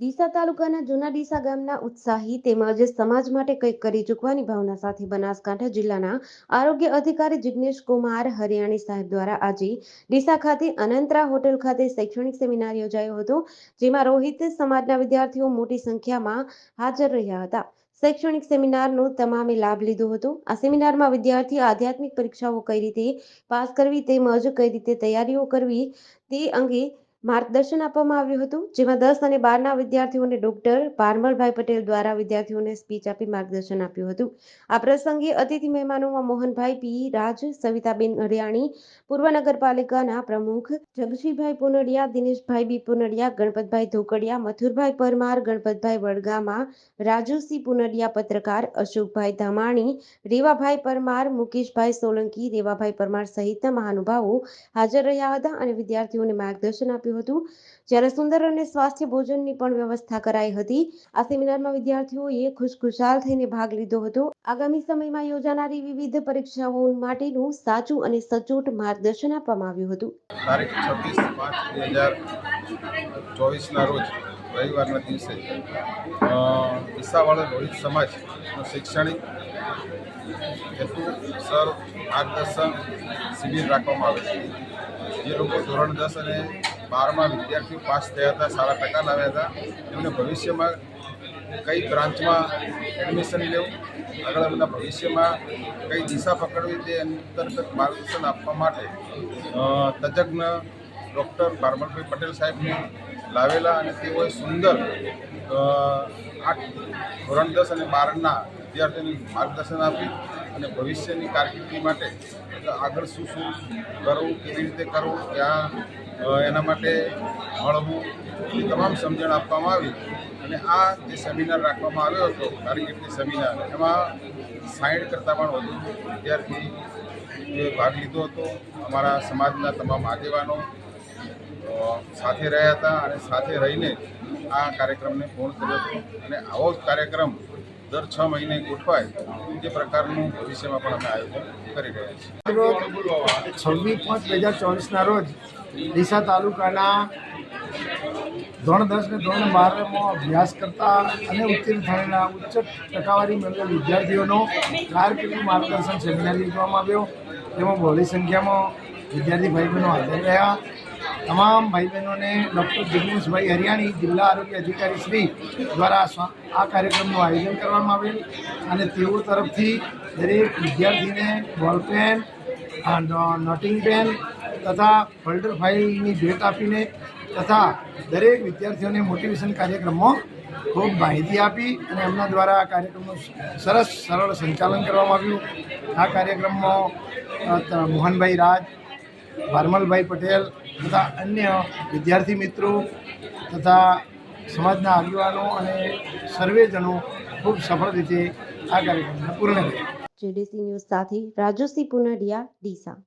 ડીસા તાલુકાના જૂના ડીસા ગામના ઉત્સાહી તેમજ સમાજ માટે કંઈક કરી ચૂકવાની ભાવના સાથે બનાસકાંઠા જિલ્લાના આરોગ્ય અધિકારી જિજ્ઞેશ કુમાર હરિયાણી સાહેબ દ્વારા આજે ડીસા ખાતે અનંતરા હોટેલ ખાતે શૈક્ષણિક સેમિનાર યોજાયો હતો, જેમાં રોહિત સમાજના વિદ્યાર્થીઓ મોટી સંખ્યામાં હાજર રહ્યા હતા. શૈક્ષણિક સેમિનારનો તમામે લાભ લીધો હતો. આ સેમિનારમાં વિદ્યાર્થી આધ્યાત્મિક પરીક્ષાઓ કઈ રીતે પાસ કરવી તેમજ કઈ રીતે તૈયારીઓ કરવી તે અંગે માર્ગદર્શન આપવામાં આવ્યું હતું, જેમાં દસ અને બારના વિદ્યાર્થીઓને ડોક્ટર પારમલભાઈ પટેલ દ્વારા વિદ્યાર્થીઓને સ્પીચ આપી માર્ગદર્શન આપ્યું હતું. આ પ્રસંગે અતિથિ મહેમાનોમાં મોહનભાઈ પી. રાજ, સવિતાબેન હરિયાણી પૂર્વ નગરપાલિકાના પ્રમુખ જગશીભાઈ પુનડિયા, દિનેશભાઈ બી પુનડિયા, ગણપતભાઈ ધોકડિયા, મથુરભાઈ પરમાર, ગણપતભાઈ વડગામા, રાજુસિંહ પુનડિયા પત્રકાર અશોકભાઈ ધામાણી, રેવાભાઈ પરમાર, મુકેશભાઈ સોલંકી, રેવાભાઈ પરમાર સહિતના મહાનુભાવો હાજર રહ્યા હતા અને વિદ્યાર્થીઓને માર્ગદર્શન આપ્યું હતું. જ્યારે સુંદર અને સ્વાસ્થ્ય ભોજનની પણ વ્યવસ્થા કરાઈ હતી, આ સેમિનારમાં વિદ્યાર્થીઓએ ખુશખુશાલ થઈને ભાગ લીધો હતો. આગામી સમયમાં યોજાનારી વિવિધ પરીક્ષાઓ માટેનું સાચું અને સચોટ માર્ગદર્શન આપવામાં આવ્યું હતું. રવિવારના દિવસે ઈસાવાળા રોહિત સમાજનો શૈક્ષણિક હેતુ, સર, માર્ગદર્શન શિબિર રાખવામાં આવે છે. જે લોકો ધોરણ દસ અને બારમાં વિદ્યાર્થીઓ પાસ થયા હતા સારા ટકા લાવ્યા હતા. એમને ભવિષ્યમાં કઈ બ્રાન્ચમાં એડમિશન લેવું આગળ એમના ભવિષ્યમાં કઈ દિશા પકડવી તે અંતર્ગત માર્ગદર્શન આપવા માટે તજજ્ઞ ડૉક્ટર બારમલભાઈ પટેલ સાહેબને લાવેલા અને તેઓએ સુંદર આઠ ધોરણ દસ અને બારના વિદ્યાર્થીઓને માર્ગદર્શન આપ્યું અને ભવિષ્યની કારકિર્દી માટે આગળ શું શું કરવું કેવી રીતે કરવું અ, એના માટે મળવું એ તમામ સમજણ આપવામાં આવી અને આ જે સેમિનાર રાખવામાં આવ્યો હતો કારકિર્દી સેમિનાર, એમાં સાઈઠ કરતાં પણ વધુ વિદ્યાર્થી ભાગ લીધો હતો, અમારા સમાજના તમામ આગેવાનો સાથે રહ્યા હતા અને સાથે રહીને આ કાર્યક્રમને પૂર્ણ કર્યો હતો. અને આવો જ કાર્યક્રમ દર છ મહિને ગોઠવાય તે પ્રકારનું ભવિષ્યમાં પણ અમે આયોજન કરી રહ્યા છીએ. છવ્વીસ પાંચ બે હજાર ચોવીસના રોજ ડીસા તાલુકાના ધોરણ દસ ને ધોરણ બારમાં અભ્યાસ કરતા અને ઉત્તીર્ણ થયેલા ઉચ્ચ ટકાવારી મેળવેલ વિદ્યાર્થીઓનો કારકિર્દી માર્ગદર્શન સેમિનાર યોજવામાં આવ્યો. તેમાં બહોળી સંખ્યામાં વિદ્યાર્થી ભાઈ બહેનો હાજર રહ્યા. તમામ ભાઈ બહેનોને ડૉક્ટર જિગ્નેશભાઈ હરિયાણી, જિલ્લા આરોગ્ય અધિકારી શ્રી દ્વારા આ કાર્યક્રમનું આયોજન કરવામાં આવેલ અને તેઓ તરફથી દરેક વિદ્યાર્થીને બોલપેન નોટિંગ પેન તથા ફોલ્ડર ફાઇલની ભેટ આપીને તથા દરેક વિદ્યાર્થીઓને મોટિવેશન કાર્યક્રમમાં ખૂબ માહિતી આપી અને એમના દ્વારા આ કાર્યક્રમનું સરસ, સરળ સંચાલન કરવામાં આવ્યું. આ કાર્યક્રમમાં મોહનભાઈ રાજ, ભારમલભાઈ પટેલ તથા અન્ય વિદ્યાર્થી મિત્રો તથા સમાજના આગેવાનો અને સર્વેજનો ખૂબ સફળ રીતે આ કાર્યક્રમને પૂર્ણ કર્યો. જેડીસી ન્યૂઝ સાથે રાજુસિંહ પુનડિયા, ડીસા.